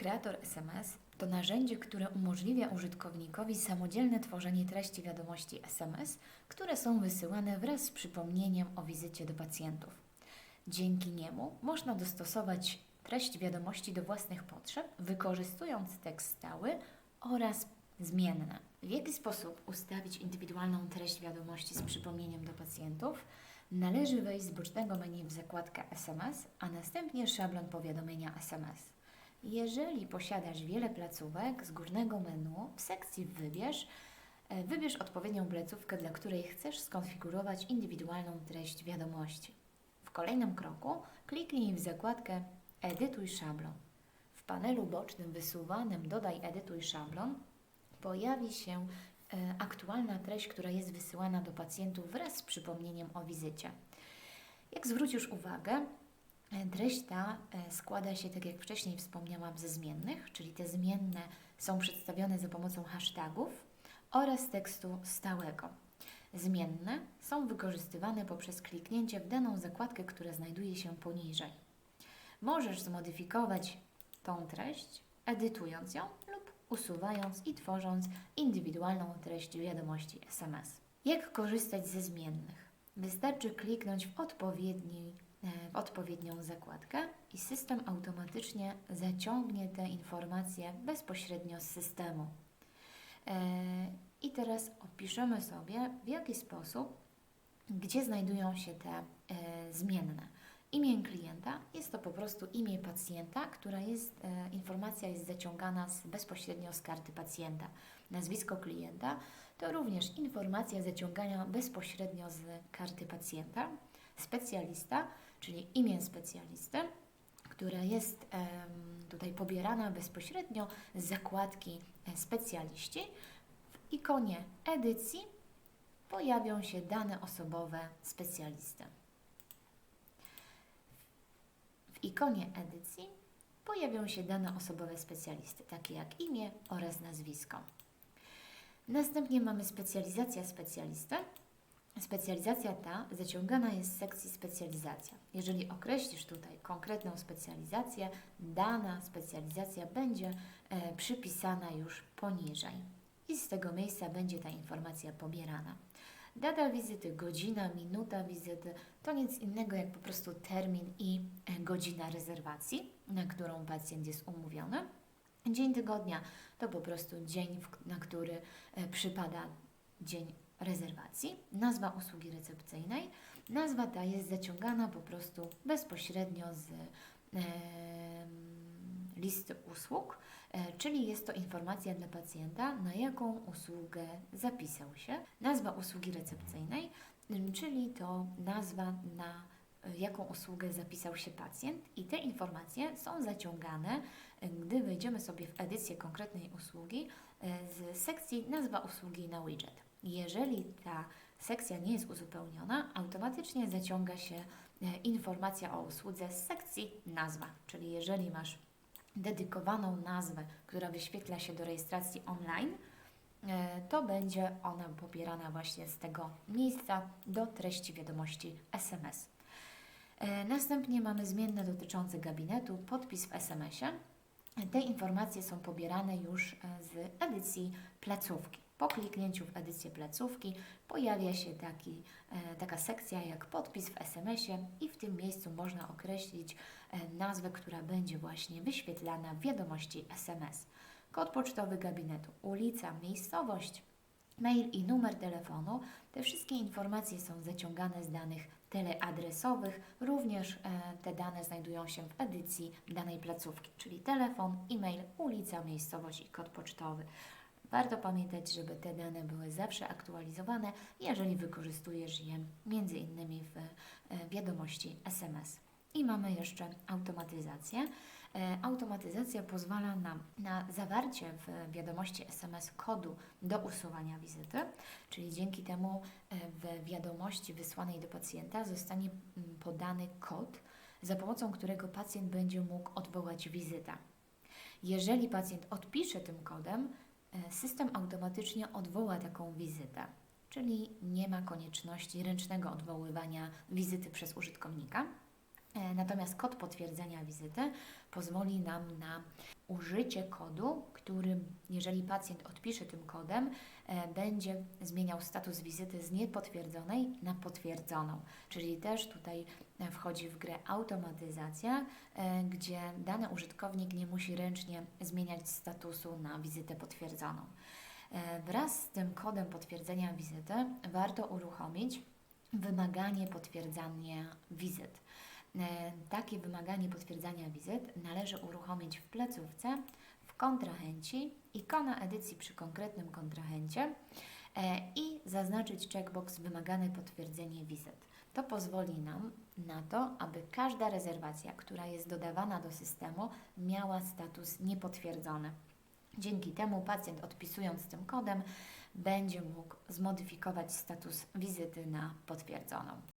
Kreator SMS to narzędzie, które umożliwia użytkownikowi samodzielne tworzenie treści wiadomości SMS, które są wysyłane wraz z przypomnieniem o wizycie do pacjentów. Dzięki niemu można dostosować treść wiadomości do własnych potrzeb, wykorzystując tekst stały oraz zmienne. W jaki sposób ustawić indywidualną treść wiadomości z przypomnieniem do pacjentów? Należy wejść z bocznego menu w zakładkę SMS, a następnie szablon powiadomienia SMS. Jeżeli posiadasz wiele placówek, z górnego menu w sekcji Wybierz e, wybierz odpowiednią placówkę, dla której chcesz skonfigurować indywidualną treść wiadomości. W kolejnym kroku kliknij w zakładkę Edytuj szablon. W panelu bocznym wysuwanym Dodaj edytuj szablon pojawi się e, aktualna treść, która jest wysyłana do pacjentów wraz z przypomnieniem o wizycie. Jak zwrócisz uwagę, treść ta e, składa się, tak jak wcześniej wspomniałam, ze zmiennych, czyli te zmienne są przedstawione za pomocą hashtagów oraz tekstu stałego. Zmienne są wykorzystywane poprzez kliknięcie w daną zakładkę, która znajduje się poniżej. Możesz zmodyfikować tą treść, edytując ją lub usuwając i tworząc indywidualną treść wiadomości SMS. Jak korzystać ze zmiennych? Wystarczy kliknąć w, odpowiedni, e, w odpowiednią zakładkę i system automatycznie zaciągnie te informacje bezpośrednio z systemu. E, I teraz opiszemy sobie, w jaki sposób, gdzie znajdują się te e, zmienne. Imię klienta jest to po prostu imię pacjenta, która jest, e, informacja jest zaciągana z, bezpośrednio z karty pacjenta. Nazwisko klienta to również informacja zaciągana bezpośrednio z karty pacjenta. Specjalista, czyli imię specjalisty, która jest tutaj pobierana bezpośrednio z zakładki e, specjaliści. W ikonie edycji pojawią się dane osobowe specjalisty. W ikonie edycji pojawią się dane osobowe specjalisty, takie jak imię oraz nazwisko. Następnie mamy specjalizacja specjalisty. Specjalizacja ta zaciągana jest z sekcji specjalizacja. Jeżeli określisz tutaj konkretną specjalizację, dana specjalizacja będzie e, przypisana już poniżej i z tego miejsca będzie ta informacja pobierana. Data wizyty, godzina, minuta wizyty to nic innego jak po prostu termin i e, godzina rezerwacji, na którą pacjent jest umówiony. Dzień tygodnia to po prostu dzień, na który e, przypada dzień rezerwacji. Nazwa usługi recepcyjnej. Nazwa ta jest zaciągana po prostu bezpośrednio z em, listy usług, e, czyli jest to informacja dla pacjenta, na jaką usługę zapisał się. Nazwa usługi recepcyjnej, czyli to nazwa na e, jaką usługę zapisał się pacjent i te informacje są zaciągane, e, gdy wejdziemy sobie w edycję konkretnej usługi e, z sekcji nazwa usługi na widget. Jeżeli ta sekcja nie jest uzupełniona, automatycznie zaciąga się e, informacja o usłudze z sekcji nazwa, czyli jeżeli masz dedykowaną nazwę, która wyświetla się do rejestracji online, e, to będzie ona pobierana właśnie z tego miejsca do treści wiadomości SMS. E, Następnie mamy zmienne dotyczące gabinetu, podpis w SMS-ie. Te informacje są pobierane już z edycji placówki. Po kliknięciu w edycję placówki pojawia się taki, e, taka sekcja jak podpis w SMS-ie i w tym miejscu można określić e, nazwę, która będzie właśnie wyświetlana w wiadomości SMS. Kod pocztowy gabinetu, ulica, miejscowość, mail i numer telefonu. Te wszystkie informacje są zaciągane z danych teleadresowych. Również e, te dane znajdują się w edycji danej placówki, czyli telefon, e-mail, ulica, miejscowość i kod pocztowy. Warto pamiętać, żeby te dane były zawsze aktualizowane, jeżeli wykorzystujesz je innymi w e, wiadomości SMS. I mamy jeszcze automatyzację. E, Automatyzacja pozwala nam na zawarcie w wiadomości SMS kodu do usuwania wizyty, czyli dzięki temu e, w wiadomości wysłanej do pacjenta zostanie mm, podany kod, za pomocą którego pacjent będzie mógł odwołać wizytę. Jeżeli pacjent odpisze tym kodem, system automatycznie odwoła taką wizytę, czyli nie ma konieczności ręcznego odwoływania wizyty przez użytkownika. E, Natomiast kod potwierdzenia wizyty pozwoli nam na użycie kodu, który, jeżeli pacjent odpisze tym kodem, e, będzie zmieniał status wizyty z niepotwierdzonej na potwierdzoną. Czyli też tutaj e, wchodzi w grę automatyzacja, gdzie dany użytkownik nie musi ręcznie zmieniać statusu na wizytę potwierdzoną. Wraz z tym kodem potwierdzenia wizyty warto uruchomić wymaganie potwierdzania wizyt. E, Takie wymaganie potwierdzania wizyt należy uruchomić w placówce, w kontrahenci, ikona edycji przy konkretnym kontrahencie e, i zaznaczyć checkbox wymagane potwierdzenie wizyt. To pozwoli nam na to, aby każda rezerwacja, która jest dodawana do systemu, miała status niepotwierdzony. Dzięki temu pacjent odpisując tym kodem będzie mógł zmodyfikować status wizyty na potwierdzoną.